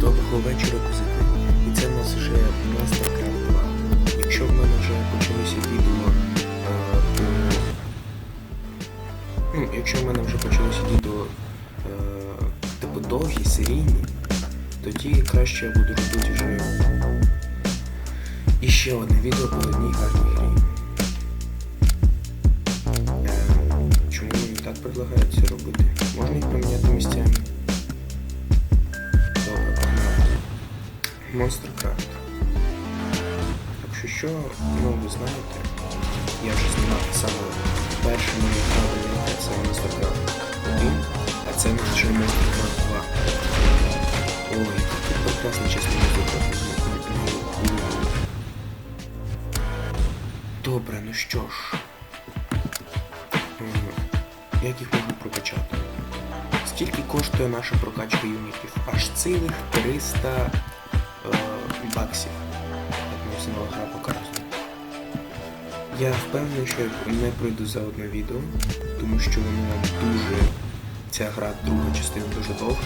Доброго вечора, козаки. І це в нас вже Mastercraft 2. Якщо в мене вже почалися відео е, по... Ну, якщо в мене вже почалися відео е, типу довгі, серійні, тоді краще я буду робити вже іще одне відео по одній гарній грі. Е, чому мені так предлагається робити? Можна їх поміняти місцями. Monster Craft. Якщо що, ну ви знаєте, я вже знімав саме перше моє правильне це Monster Craft 1, а це вже Monster Craft 2. Ой, тут прекрасна чесна музика. Добре, ну що ж. Як їх можна прокачати? Скільки коштує наша прокачка юнітів? Аж цілих 300 е. Як нам сама гра показує. Я впевнений, що я не пройду за одне відео, тому що воно дуже. Ця гра, друга частина дуже довга.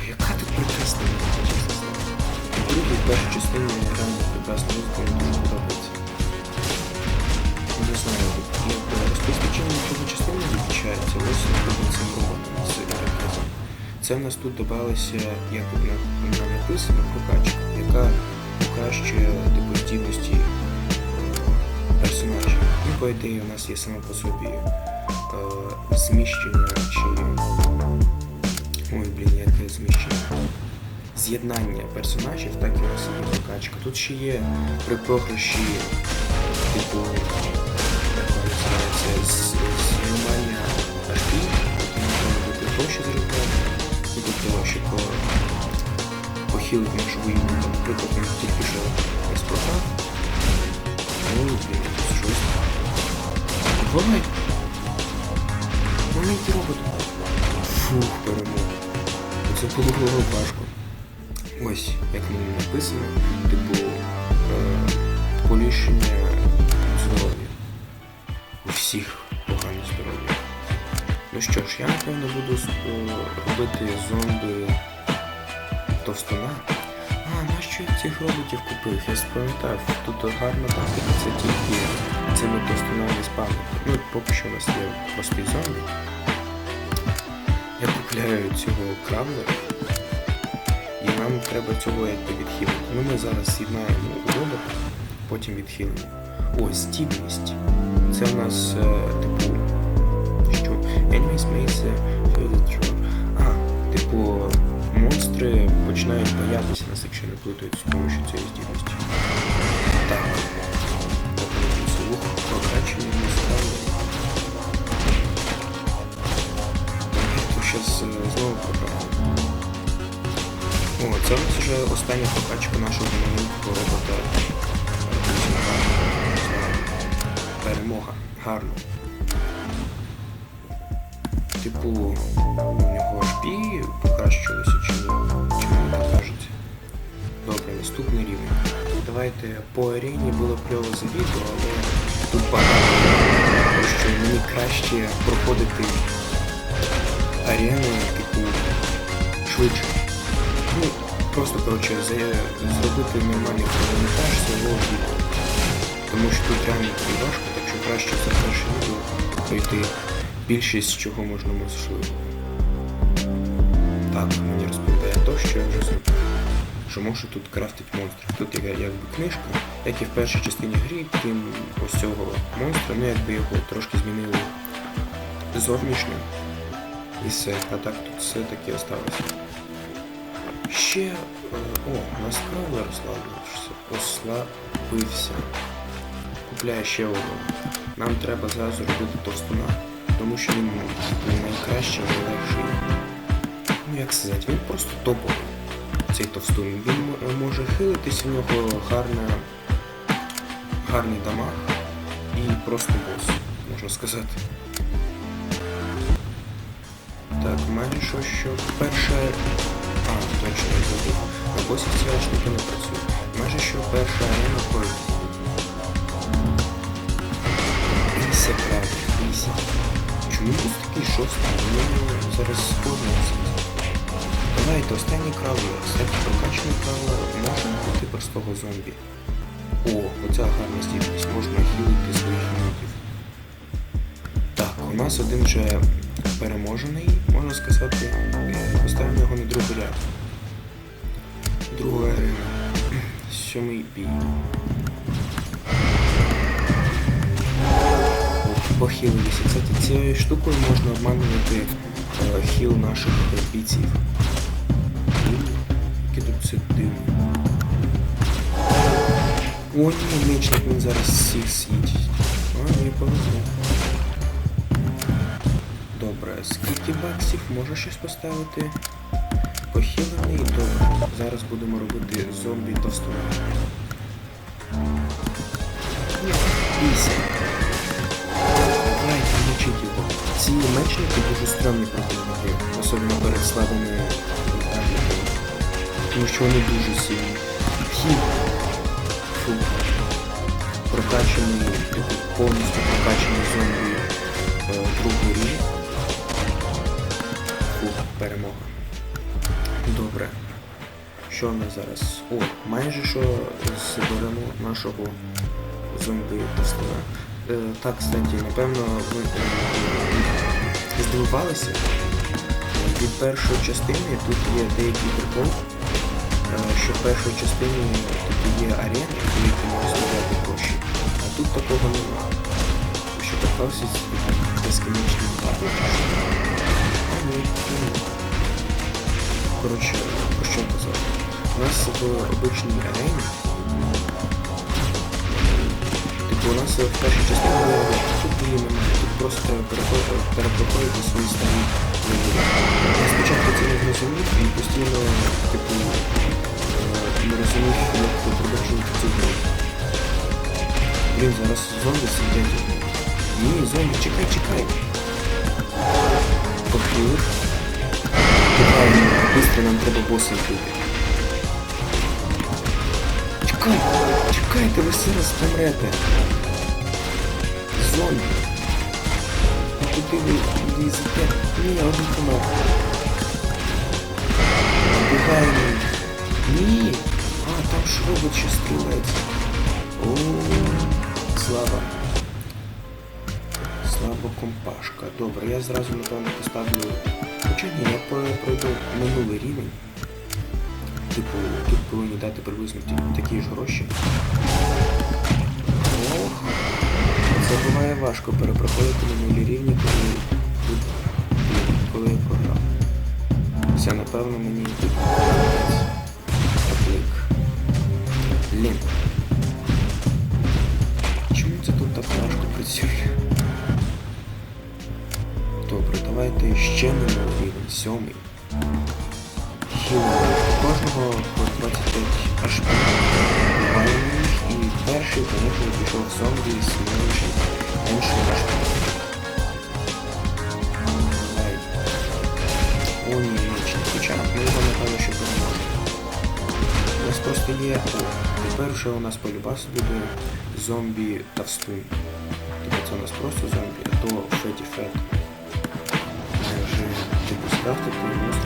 Ой, яка тут прекрасна чесно другій першій частині реально прекрасна музика, мені дуже подобається. Не знаю, якби розповісти, чим друга частина відрізняється, ось з рекрутом. Це в нас тут додалася, як тут на- на- написано, прокачка, яка покращує здібності е, персонажів. Ну, по ідеї, у нас є само по собі е, зміщення чи. Ой, блін, яке зміщення. З'єднання персонажів, так і у нас є прокачка. Тут ще є при програші, типу, як називається, знімання HP, тобто можна бути гроші заробляти, ну, тобто, щоб по- похилити нашу воювання. Наприклад, він тільки що не спрограв. Ну, якось щось. Давай! Маленький робот. Фух, перемога. Це було важко. Ось, як мені написано, типу е, поліпшення здоров'я. У всіх погане здоров'я. Ну що ж, я напевно буду робити зомби товстуна. А, нащо я цих роботів купив? Я спам'ятав, тут гарна тактика, це тільки цими товстунами спамити. Ну, поки що у нас є простий зомбі. Я купляю цього кравлера. І нам треба цього якби відхилити. Ну ми зараз з'єднаємо у робот, потім відхилимо. О, здібність. Це у нас е, типу. Enemies makes a feel А, типу, монстри починають боятися нас, якщо не плутають з допомогою цієї здібності. Так. Звук прокачуємо ми справді. Зараз знову програю. О, це у нас вже остання прокачка нашого маленького робота. Перемога. Гарно. Типу, у нього HP покращилося чи? Чи так кажеться? Добре, наступний рівень. Давайте по арені було кльово за відео, але тут багато, що мені краще проходити арену, типу, швидше. Ну, просто, коротше, зробити нормальний коментар свого відео. Тому що тут реально важко, так що краще за перше відео пройти більшість чого можна можливо. Так, мені розповідає то, що я вже зробив. Що можу тут крафтити монстрів. Тут є якби книжка, як і в першій частині грі, крім ось цього монстра, ну якби його трошки змінили зовнішньо. І все, а так тут все таки осталося. Ще. е, О, у нас кравлер розслабився. Ослабився. Купляю ще одного. Нам треба зразу робити товстуна, тому що він найкращий, найлегший. Ну як сказати, він просто топовий. Цей товстун. Він може хилитись, у нього гарна, гарний дамаг і просто бос, можна сказати. Так, майже що, що перша... А, точно я забув. На босі стілечники не працює. Майже що перша арена Чому такий шостий? Мені зараз складно це. Пам'ятаєте, останній крав, кстати, прокачаний крав можна бути простого зомбі. О, оця гарна здібність, можна хілити своїх юнітів. Так, у нас один вже переможений, можна сказати, Е, поставимо його на другий ряд. Друга арена. Сьомий бій. От, Похилилися. Кстати, цією штукою можна обманувати е, хіл наших бійців. Які тут це дивно. О, ні, мечник він зараз всіх з'їсть. А, ні, повезло. Добре, скільки баксів? Може щось поставити? Похилений, добре. Зараз будемо робити зомбі товстого. Ні, Давайте, його. Ці мечники дуже стрьомні противники, особливо перед слабими ударниками. Тому що вони дуже сильні. Хід. Фу. Прокачаний, повністю прокачаний зомбі е, другий рівень. Фу, перемога. Добре. Що в нас зараз? О, майже що зберемо нашого зомбі товстуна. Е, так, кстати, напевно, ви е, здивувалися. Від першої частини тут є деякий прикол, е, що в першій частині тут є арени, в які можна стріляти гроші. А тут такого немає. Що попався безкінечний ні. Коротше, про що казав? У нас в обичній арені у нас частині було тут її немає, тут просто треба перепроходити свої старі спочатку це не зрозумів і постійно, типу, е, не розумів, як продовжувати цю гру. Блін, зараз зомбі сидять. Ні, зомбі, чекай, чекай. Похилив. Чекай, быстро нам треба боса вбити. Чекай, чекайте, ви зараз помрете. Зомбі. Куди ви лізете? Ні, я один помер. Бігаємо. Ні. А, там ж робот ще стрілець. О, слава. Слабо компашка. Добре, я зразу напевно поставлю. Хоча ні, я про- пройду минулий рівень. Типу, тут повинні дати приблизно такі ж гроші. Ох, це буває важко перепроходити на нулі рівні, коли, тут, коли я програв. Все, напевно, мені О, тепер вже у нас по любасу буде зомбі Тавстун. Тобто це у нас просто зомбі, а то Феті Фет. Вже типу скрафтити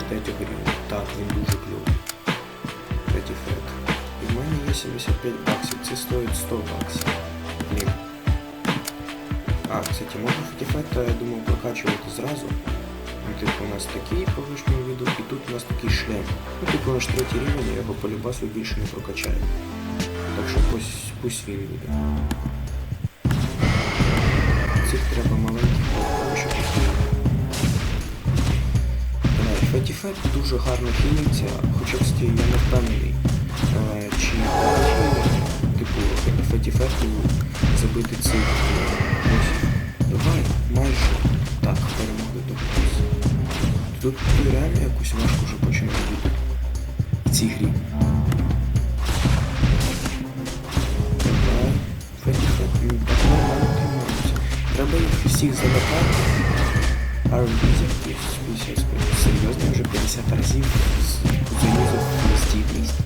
93 рівня. Так, він дуже кльовий. Феті Фет. І в мене є 75 баксів, це стоїть 100 баксів. Блін. А, кстати, можна Феті Фета, я думаю, прокачувати зразу. Ну, типу, у нас такий по вишньому віду, і тут у нас такий шлем. Ну, типу, наш третій рівень, я його по любасу більше не прокачаю. Так що пусть, пусть він буде. Цих треба маленьких, поки що дуже гарно хілиться, хоча кстати, я не впевнений, е, чи типу Феті Фету забити цих босів. Давай, майже. Тут реально якусь важку вже починає бути в цій грі. Давай, Феті Фет, ну, так нормально тримається. Треба їх всіх залякати. Арбізів 50 серйозно вже 50 разів заюзав стійкість.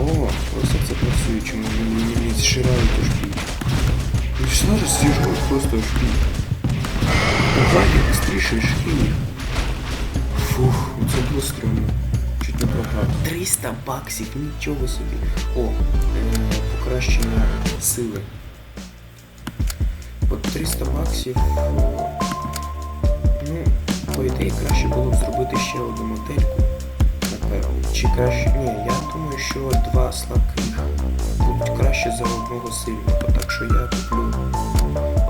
О, ось як це працює, чому мені не зширають аж пік. Ну ж зараз зіжмуть просто аж пік. Давай, быстріше шкіль. Фух, це було стрьомно. Чуть не програв. 300 баксів, нічого собі. О, е, покращення сили. От 300 баксів. Ну, по ідеї краще було б зробити ще одну модельку. Чи краще. Ні, я думаю, що два слабких будуть краще за одного сильного. Так що я куплю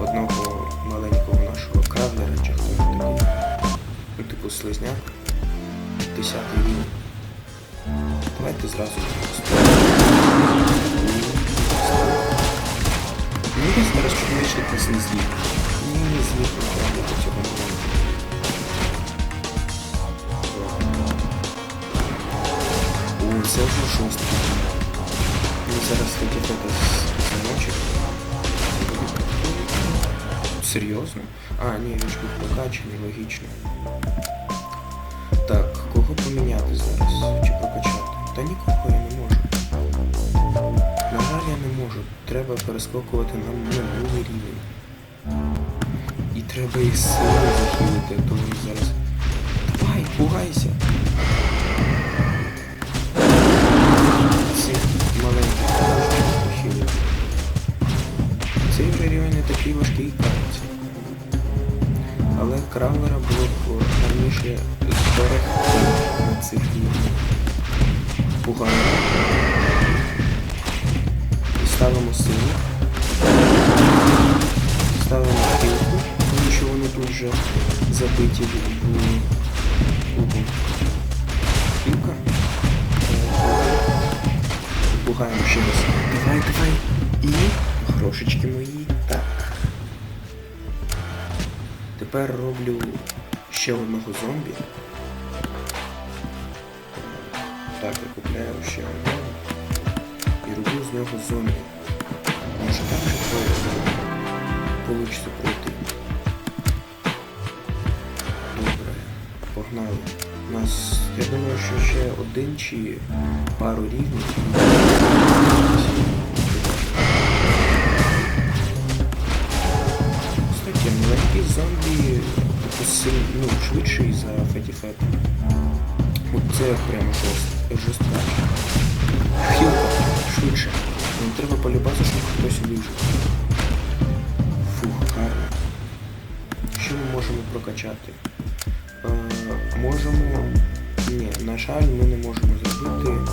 одного маленького нашого кравлера, чи хто такий. Ну, типу слизняк. Десятий рівень. Давайте зразу Мені десь зараз чорничник нас не зліг. Ні, не зліг, не треба до цього моменту. О, це вже шостий. Ми зараз таки фото замочок. Серйозно? А, ні, він ж був прокачаний, логічно. Так, кого поміняти зараз? Чи прокачати? Та нікого я не можу. На жаль, я не можу. Треба перескокувати на минулий рівень. І треба їх сильно захилити, а то зараз. Давай, пугайся! Кравлера було б гарніше зберегти на цих. І ставимо синіх. Ставимо кілку, тому що вони тут вже забиті в угол. Кілка. Пугаємо ще раз. Давай, давай. І грошечки мої. Тепер роблю ще одного зомбі. Так, я купляю ще одного. І роблю з нього зомбі. Може там же твоє пройти. Добре, погнали. У нас, я думаю, що ще один чи пару рівнів. Типу, силь- ну, швидший за Фетіфет. От це прямо жорст, жорстка. Хілка швидше. Нам треба полюбати, щоб хтось вижив. Фух, гарно. Що ми можемо прокачати? Е, можемо. Ні, на жаль, ми не можемо зробити.